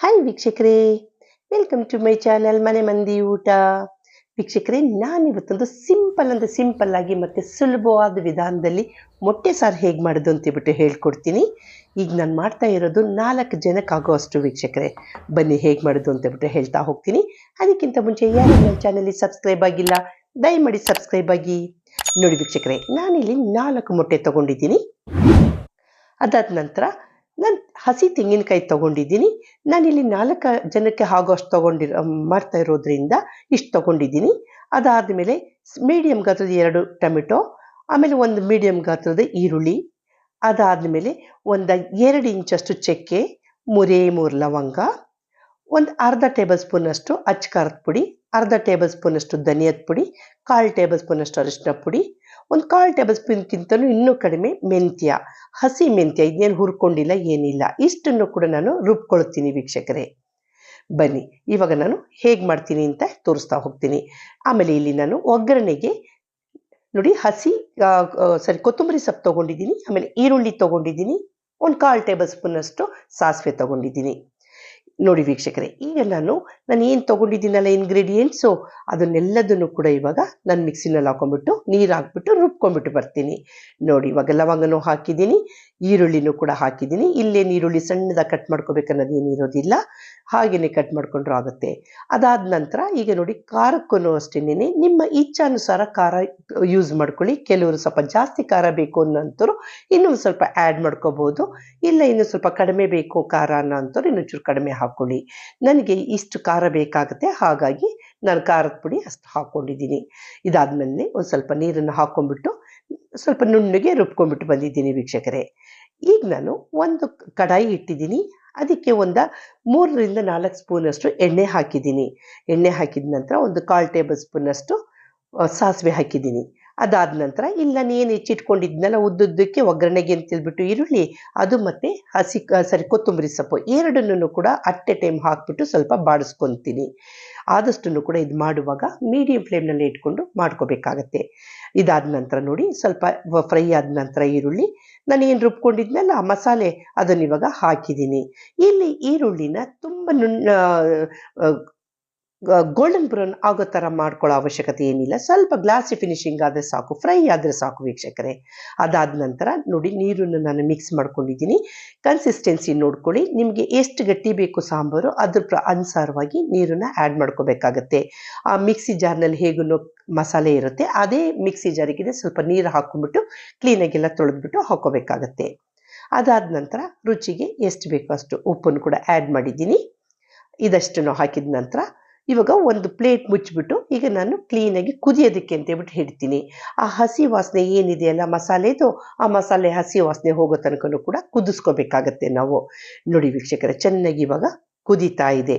Hi ವೀಕ್ಷಕರೇ welcome to my channel ಮನೆ ಮಂದಿ ಊಟ. ವೀಕ್ಷಕರೇ ನಾನಿವತ್ತೊಂದು ಸಿಂಪಲ್ ಅಂದರೆ ಸಿಂಪಲ್ ಆಗಿ ಮತ್ತು ಸುಲಭವಾದ ವಿಧಾನದಲ್ಲಿ ಮೊಟ್ಟೆ ಸಾರು ಹೇಗೆ ಮಾಡೋದು ಅಂತೇಳ್ಬಿಟ್ಟು ಹೇಳ್ಕೊಡ್ತೀನಿ. ಈಗ ನಾನು ಮಾಡ್ತಾ ಇರೋದು ನಾಲ್ಕು ಜನಕ್ಕಾಗೋ ಅಷ್ಟು ವೀಕ್ಷಕರೇ. ಬನ್ನಿ ಹೇಗೆ ಮಾಡೋದು ಅಂತೇಳ್ಬಿಟ್ಟು ಹೇಳ್ತಾ ಹೋಗ್ತೀನಿ. ಅದಕ್ಕಿಂತ ಮುಂಚೆ ಯಾರು ನನ್ನ ಚಾನಲ್ಲಿ ಸಬ್ಸ್ಕ್ರೈಬ್ ಆಗಿಲ್ಲ, ದಯಮಾಡಿ ಸಬ್ಸ್ಕ್ರೈಬ್ ಆಗಿ. ನೋಡಿ ವೀಕ್ಷಕರೇ, ನಾನಿಲ್ಲಿ ನಾಲ್ಕು ಮೊಟ್ಟೆ ತೊಗೊಂಡಿದ್ದೀನಿ. ಅದಾದ ನಂತರ ಹಸಿ ತೆಂಗಿನಕಾಯಿ ತೊಗೊಂಡಿದ್ದೀನಿ. ನಾನಿಲ್ಲಿ ನಾಲ್ಕು ಜನಕ್ಕೆ ಆಗೋಷ್ಟು ತೊಗೊಂಡಿರೋ ಮಾಡ್ತಾ ಇರೋದ್ರಿಂದ ಇಷ್ಟು ತೊಗೊಂಡಿದ್ದೀನಿ. ಅದಾದಮೇಲೆ ಮೀಡಿಯಂ ಗಾತ್ರದ ಎರಡು ಟೊಮೆಟೊ, ಆಮೇಲೆ ಒಂದು ಮೀಡಿಯಂ ಗಾತ್ರದ ಈರುಳ್ಳಿ, ಅದಾದ ಮೇಲೆ ಒಂದು ಎರಡು ಇಂಚಷ್ಟು ಚಕ್ಕೆ, ಮೂರೇ ಮೂರು ಲವಂಗ, ಒಂದು ಅರ್ಧ ಟೇಬಲ್ ಸ್ಪೂನಷ್ಟು ಅಚ್ಚ ಖಾರದ ಪುಡಿ, ಅರ್ಧ ಟೇಬಲ್ ಸ್ಪೂನಷ್ಟು ಧನಿಯದ ಪುಡಿ, ಕಾಲು ಟೇಬಲ್ ಸ್ಪೂನಷ್ಟು ಅರಿಶಿನ ಪುಡಿ ಒಂದು ಕಾಲು ಟೇಬಲ್ ಸ್ಪೂನ್ಗಿಂತಲೂ ಇನ್ನೂ ಕಡಿಮೆ ಮೆಂತ್ಯ, ಹಸಿ ಮೆಂತ್ಯ ಇದನ್ನೇನು ಹುರ್ಕೊಂಡಿಲ್ಲ, ಏನಿಲ್ಲ. ಇಷ್ಟನ್ನು ಕೂಡ ನಾನು ರುಬ್ಕೊಳ್ತೀನಿ ವೀಕ್ಷಕರೇ. ಬನ್ನಿ, ಇವಾಗ ನಾನು ಹೇಗೆ ಮಾಡ್ತೀನಿ ಅಂತ ತೋರಿಸ್ತಾ ಹೋಗ್ತೀನಿ. ಆಮೇಲೆ ಇಲ್ಲಿ ನಾನು ಒಗ್ಗರಣೆಗೆ ನೋಡಿ ಹಸಿ ಸರಿ, ಕೊತ್ತಂಬರಿ ಸೊಪ್ಪು ತೊಗೊಂಡಿದ್ದೀನಿ, ಆಮೇಲೆ ಈರುಳ್ಳಿ ತೊಗೊಂಡಿದ್ದೀನಿ, ಒಂದು ಕಾಲು ಟೇಬಲ್ ಸ್ಪೂನಷ್ಟು ಸಾಸಿವೆ ತೊಗೊಂಡಿದ್ದೀನಿ. ನೋಡಿ ವೀಕ್ಷಕರೇ, ಈಗ ನಾನು ನಾನು ಏನು ತೊಗೊಂಡಿದ್ದೀನಲ್ಲ ಇಂಗ್ರೀಡಿಯೆಂಟ್ಸು ಅದನ್ನೆಲ್ಲದನ್ನು ಕೂಡ ಇವಾಗ ನಾನು ಮಿಕ್ಸಿನಲ್ಲಿ ಹಾಕೊಂಡ್ಬಿಟ್ಟು, ನೀರು ಹಾಕ್ಬಿಟ್ಟು ರುಬ್ಕೊಂಡ್ಬಿಟ್ಟು ಬರ್ತೀನಿ. ನೋಡಿ, ಇವಾಗ ಲವಂಗನೂ ಹಾಕಿದ್ದೀನಿ. ಈರುಳ್ಳಿನೂ ಕೂಡ ಹಾಕಿದ್ದೀನಿ. ಇಲ್ಲೇನು ಈರುಳ್ಳಿ ಸಣ್ಣದಾಗಿ ಕಟ್ ಮಾಡ್ಕೋಬೇಕನ್ನೋದು ಏನಿರೋದಿಲ್ಲ ಹಾಗೆಯೇ ಕಟ್ ಮಾಡಿಕೊಂಡ್ರೂ ಆಗುತ್ತೆ. ಅದಾದ ನಂತರ ಈಗ ನೋಡಿ ಖಾರಕ್ಕೂ ಅಷ್ಟೇನೆ ನಿಮ್ಮ ಇಚ್ಛಾನುಸಾರ ಖಾರ ಯೂಸ್ ಮಾಡ್ಕೊಳ್ಳಿ. ಕೆಲವರು ಸ್ವಲ್ಪ ಜಾಸ್ತಿ ಖಾರ ಬೇಕು ಅನ್ನೋಂಥವ್ರು ಇನ್ನೊಂದು ಸ್ವಲ್ಪ ಆ್ಯಡ್ ಮಾಡ್ಕೋಬೋದು. ಇಲ್ಲ ಇನ್ನು ಸ್ವಲ್ಪ ಕಡಿಮೆ ಬೇಕು ಖಾರ ಅನ್ನೋಂಥವ್ರು ಇನ್ನೂ ಚೂರು ಕಡಿಮೆ ಹಾಕ್ಕೊಳ್ಳಿ ನನಗೆ ಇಷ್ಟು ಖಾರ ಬೇಕಾಗುತ್ತೆ. ಹಾಗಾಗಿ ನಾನು ಖಾರದ ಪುಡಿ ಅಷ್ಟು ಹಾಕ್ಕೊಂಡಿದ್ದೀನಿ ಇದಾದಮೇಲೆ ಒಂದು ಸ್ವಲ್ಪ ನೀರನ್ನು ಹಾಕ್ಕೊಂಡ್ಬಿಟ್ಟು ಸ್ವಲ್ಪ ನುಣ್ಣಗೆ ರುಬ್ಕೊಂಡ್ಬಿಟ್ಟು ಬಂದಿದ್ದೀನಿ ವೀಕ್ಷಕರೇ. ಈಗ ನಾನು ಒಂದು ಕಡಾಯಿ ಇಟ್ಟಿದ್ದೀನಿ. ಅದಕ್ಕೆ ಒಂದು ಮೂರರಿಂದ ನಾಲ್ಕು ಸ್ಪೂನಷ್ಟು ಎಣ್ಣೆ ಹಾಕಿದ್ದೀನಿ. ಎಣ್ಣೆ ಹಾಕಿದ ನಂತರ ಒಂದು ಕಾಲು ಟೇಬಲ್ ಸ್ಪೂನಷ್ಟು ಸಾಸಿವೆ ಹಾಕಿದ್ದೀನಿ. ಅದಾದ ನಂತರ, ಇಲ್ಲ, ನಾನು ಏನು ಹೆಚ್ಚಿಟ್ಕೊಂಡಿದ್ನಲ್ಲ ಉದ್ದುದ್ದಕ್ಕೆ ಒಗ್ಗರಣೆಗೆ ಅಂತೇಳ್ಬಿಟ್ಟು ಈರುಳ್ಳಿ, ಅದು ಮತ್ತು ಹಸಿ ಸರಿ, ಕೊತ್ತಂಬರಿ ಸೊಪ್ಪು, ಎರಡನ್ನೂ ಕೂಡ ಅಟ್ಟೆ ಟೈಮ್ ಹಾಕ್ಬಿಟ್ಟು ಸ್ವಲ್ಪ ಬಾಡಿಸ್ಕೊತೀನಿ. ಆದಷ್ಟು ಕೂಡ ಇದು ಮಾಡುವಾಗ ಮೀಡಿಯಂ ಫ್ಲೇಮ್ನಲ್ಲಿ ಇಟ್ಕೊಂಡು ಮಾಡ್ಕೋಬೇಕಾಗತ್ತೆ. ಇದಾದ ನಂತರ ನೋಡಿ, ಸ್ವಲ್ಪ ಫ್ರೈ ಆದ ನಂತರ ಈರುಳ್ಳಿ, ನಾನು ಏನು ರುಬ್ಕೊಂಡಿದ್ನಲ್ಲ ಮಸಾಲೆ, ಅದನ್ನು ಇವಾಗ ಹಾಕಿದ್ದೀನಿ. ಇಲ್ಲಿ ಈರುಳ್ಳಿನ ತುಂಬ ನುಣ್ಣ ಗೋಲ್ಡನ್ ಬ್ರೌನ್ ಆಗೋ ಥರ ಮಾಡ್ಕೊಳ್ಳೋ ಅವಶ್ಯಕತೆ ಏನಿಲ್ಲ. ಸ್ವಲ್ಪ ಗ್ಲಾಸಿ ಫಿನಿಶಿಂಗ್ ಆದರೆ ಸಾಕು ಫ್ರೈ ಆದರೆ ಸಾಕು ವೀಕ್ಷಕರೇ. ಅದಾದ ನಂತರ ನೋಡಿ, ನೀರನ್ನು ನಾನು ಮಿಕ್ಸ್ ಮಾಡ್ಕೊಂಡಿದ್ದೀನಿ. ಕನ್ಸಿಸ್ಟೆನ್ಸಿ ನೋಡ್ಕೊಳ್ಳಿ. ನಿಮಗೆ ಎಷ್ಟು ಗಟ್ಟಿ ಬೇಕು ಸಾಂಬಾರು, ಅದ್ರ ಪ್ರ, ಅನುಸಾರವಾಗಿ ನೀರನ್ನು ಆ್ಯಡ್ ಮಾಡ್ಕೋಬೇಕಾಗತ್ತೆ. ಆ ಮಿಕ್ಸಿ ಜಾರ್ನಲ್ಲಿ ಹೇಗೂ ಮಸಾಲೆ ಇರುತ್ತೆ, ಅದೇ ಮಿಕ್ಸಿ ಜಾರಿಗೆ ಸ್ವಲ್ಪ ನೀರು ಹಾಕ್ಕೊಂಡ್ಬಿಟ್ಟು ಕ್ಲೀನಾಗೆಲ್ಲ ತೊಳೆದ್ಬಿಟ್ಟು ಹಾಕೋಬೇಕಾಗತ್ತೆ ಅದಾದ ನಂತರ ರುಚಿಗೆ ಎಷ್ಟು ಬೇಕೋ ಅಷ್ಟು ಉಪ್ಪನ್ನು ಕೂಡ ಆ್ಯಡ್ ಮಾಡಿದ್ದೀನಿ. ಇದಷ್ಟನ್ನು ಹಾಕಿದ ನಂತರ ಇವಾಗ ಒಂದು ಪ್ಲೇಟ್ ಮುಚ್ಚಿಬಿಟ್ಟು ಈಗ ನಾನು ಕ್ಲೀನಾಗಿ ಕುದಿಯೋದಕ್ಕೆ ಅಂತ ಹೇಳ್ಬಿಟ್ಟು ಹಿಡ್ತೀನಿ ಆ ಹಸಿ ವಾಸನೆ ಏನಿದೆಯಲ್ಲ ಮಸಾಲೆದು ಆ ಮಸಾಲೆ ಹಸಿ ವಾಸನೆ ಹೋಗೋ ತನಕನೂ ಕೂಡ ಕುದಿಸ್ಕೋಬೇಕಾಗತ್ತೆ ನಾವು. ನೋಡಿ ವೀಕ್ಷಕರ, ಚೆನ್ನಾಗಿ ಇವಾಗ ಕುದಿತಾ ಇದೆ.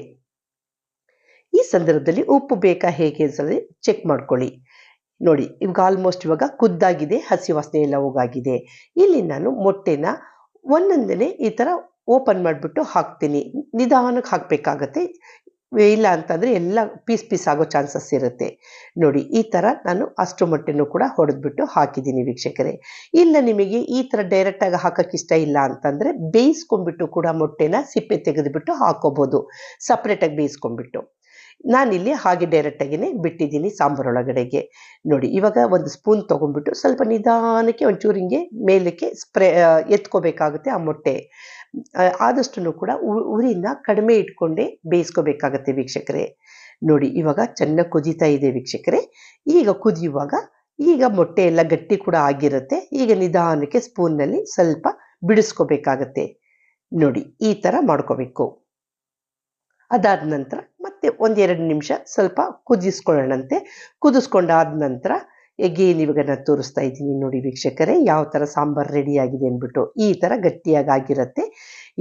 ಈ ಸಂದರ್ಭದಲ್ಲಿ ಉಪ್ಪು ಬೇಕಾ ಹೇಗೆ ಅನ್ಸೋದ್ರೆ ಚೆಕ್ ಮಾಡ್ಕೊಳ್ಳಿ. ನೋಡಿ, ಇವಾಗ ಆಲ್ಮೋಸ್ಟ್ ಇವಾಗ ಕುದ್ದಾಗಿದೆ, ಹಸಿ ವಾಸನೆ ಎಲ್ಲ ಹೋಗಾಗಿದೆ. ಇಲ್ಲಿ ನಾನು ಮೊಟ್ಟೆನ ಒಂದೊಂದನೇ ಈ ಥರ ಓಪನ್ ಮಾಡಿಬಿಟ್ಟು ಹಾಕ್ತೀನಿ. ನಿಧಾನಕ್ಕೆ ಹಾಕಬೇಕಾಗತ್ತೆ. ಇಲ್ಲ ಅಂತಂದರೆ ಎಲ್ಲ ಪೀಸ್ ಪೀಸ್ ಆಗೋ ಚಾನ್ಸಸ್ ಇರುತ್ತೆ. ನೋಡಿ, ಈ ಥರ ನಾನು ಅಷ್ಟು ಮೊಟ್ಟೆನೂ ಕೂಡ ಹೊಡೆದ್ಬಿಟ್ಟು ಹಾಕಿದ್ದೀನಿ ವೀಕ್ಷಕರೇ. ಇಲ್ಲ ನಿಮಗೆ ಈ ಥರ ಡೈರೆಕ್ಟಾಗಿ ಹಾಕೋಕ್ಕೆ ಇಷ್ಟ ಇಲ್ಲ ಅಂತಂದರೆ ಬೇಯಿಸ್ಕೊಂಡ್ಬಿಟ್ಟು ಕೂಡ ಮೊಟ್ಟೆನ ಸಿಪ್ಪೆ ತೆಗೆದುಬಿಟ್ಟು ಹಾಕೋಬೋದು. ಸಪ್ರೇಟಾಗಿ ಬೇಯಿಸ್ಕೊಂಡ್ಬಿಟ್ಟು. ನಾನಿಲ್ಲಿ ಹಾಗೆ ಡೈರೆಕ್ಟಾಗಿಯೇ ಬಿಟ್ಟಿದ್ದೀನಿ ಸಾಂಬಾರೊಳಗಡೆಗೆ ನೋಡಿ, ಇವಾಗ ಒಂದು ಸ್ಪೂನ್ ತೊಗೊಂಡ್ಬಿಟ್ಟು ಸ್ವಲ್ಪ ನಿಧಾನಕ್ಕೆ ಒಂಚೂರು ಹಿಂಗೆ ಮೇಲಕ್ಕೆ ಸ್ಪ್ರೇ ಎತ್ಕೋಬೇಕಾಗುತ್ತೆ ಆ ಮೊಟ್ಟೆ. ಆದಷ್ಟು ಕೂಡ ಉರಿನ ಕಡಿಮೆ ಇಟ್ಕೊಂಡೇ ಬೇಯಿಸ್ಕೋಬೇಕಾಗತ್ತೆ ವೀಕ್ಷಕರೇ. ನೋಡಿ, ಇವಾಗ ಚೆನ್ನಾಗಿ ಕುದೀತಾ ಇದೆ ವೀಕ್ಷಕರೇ. ಈಗ ಕುದಿಯುವಾಗ ಈಗ ಮೊಟ್ಟೆ ಎಲ್ಲ ಗಟ್ಟಿ ಕೂಡ ಆಗಿರುತ್ತೆ. ಈಗ ನಿಧಾನಕ್ಕೆ ಸ್ಪೂನ್ನಲ್ಲಿ ಸ್ವಲ್ಪ ಬಿಡಿಸ್ಕೋಬೇಕಾಗತ್ತೆ. ನೋಡಿ, ಈ ಥರ ಮಾಡ್ಕೋಬೇಕು. ಅದಾದ ನಂತರ ಮತ್ತೆ ಒಂದೆರಡು ನಿಮಿಷ ಸ್ವಲ್ಪ ಕುದಿಸ್ಕೊಳ್ಳೋಣಂತೆ. ಕುದಿಸ್ಕೊಂಡಾದ ನಂತರ ಎಗೇನ್ ಇವಾಗ ನಾನು ತೋರಿಸ್ತಾ ಇದ್ದೀನಿ ನೋಡಿ ವೀಕ್ಷಕರೇ, ಯಾವ ಥರ ಸಾಂಬಾರು ರೆಡಿ ಆಗಿದೆ ಅಂದ್ಬಿಟ್ಟು. ಈ ಥರ ಗಟ್ಟಿಯಾಗಿ ಆಗಿರುತ್ತೆ.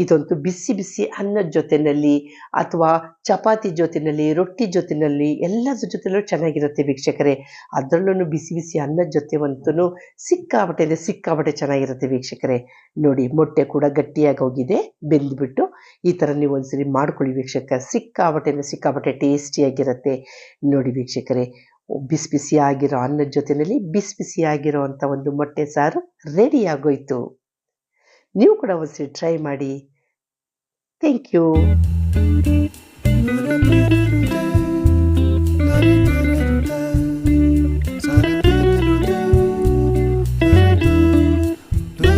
ಇದಂತೂ ಬಿಸಿ ಬಿಸಿ ಅನ್ನದ ಜೊತೆಯಲ್ಲಿ ಅಥವಾ ಚಪಾತಿ ಜೊತೆಯಲ್ಲಿ ರೊಟ್ಟಿ ಜೊತೆಯಲ್ಲಿ ಎಲ್ಲದ್ರ ಜೊತೆಲೂ ಚೆನ್ನಾಗಿರುತ್ತೆ ವೀಕ್ಷಕರೇ. ಅದರಲ್ಲೂ ಬಿಸಿ ಬಿಸಿ ಅನ್ನದ ಜೊತೆ ಅಂತೂ ಸಿಕ್ಕಾಬಟ್ಟೆ ಅಂದರೆ ಸಿಕ್ಕಾಬಟ್ಟೆ ಚೆನ್ನಾಗಿರುತ್ತೆ ವೀಕ್ಷಕರೇ. ನೋಡಿ ಮೊಟ್ಟೆ ಕೂಡ ಗಟ್ಟಿಯಾಗಿ ಹೋಗಿದೆ, ಬೆಂದ್ಬಿಟ್ಟು. ಈ ಥರ ನೀವು ಒಂದ್ಸರಿ ಮಾಡ್ಕೊಳ್ಳಿ ವೀಕ್ಷಕ. ಸಿಕ್ಕಾಬಟ್ಟೆ ಅಂದರೆ ಸಿಕ್ಕಾಬಟ್ಟೆ ಟೇಸ್ಟಿಯಾಗಿರುತ್ತೆ. ನೋಡಿ ವೀಕ್ಷಕರೇ ಬಿಸಿ ಬಿಸಿಯಾಗಿರೋ ಅನ್ನದ ಜೊತೆಯಲ್ಲಿ ಬಿಸಿ ಬಿಸಿಯಾಗಿರೋ ಅಂಥ ಒಂದು ಮೊಟ್ಟೆ ಸಾರು ರೆಡಿ ಆಗೋಯ್ತು ನೀವು ಕೂಡ ಒಂದ್ಸರಿ ಟ್ರೈ ಮಾಡಿ ಥ್ಯಾಂಕ್ ಯು.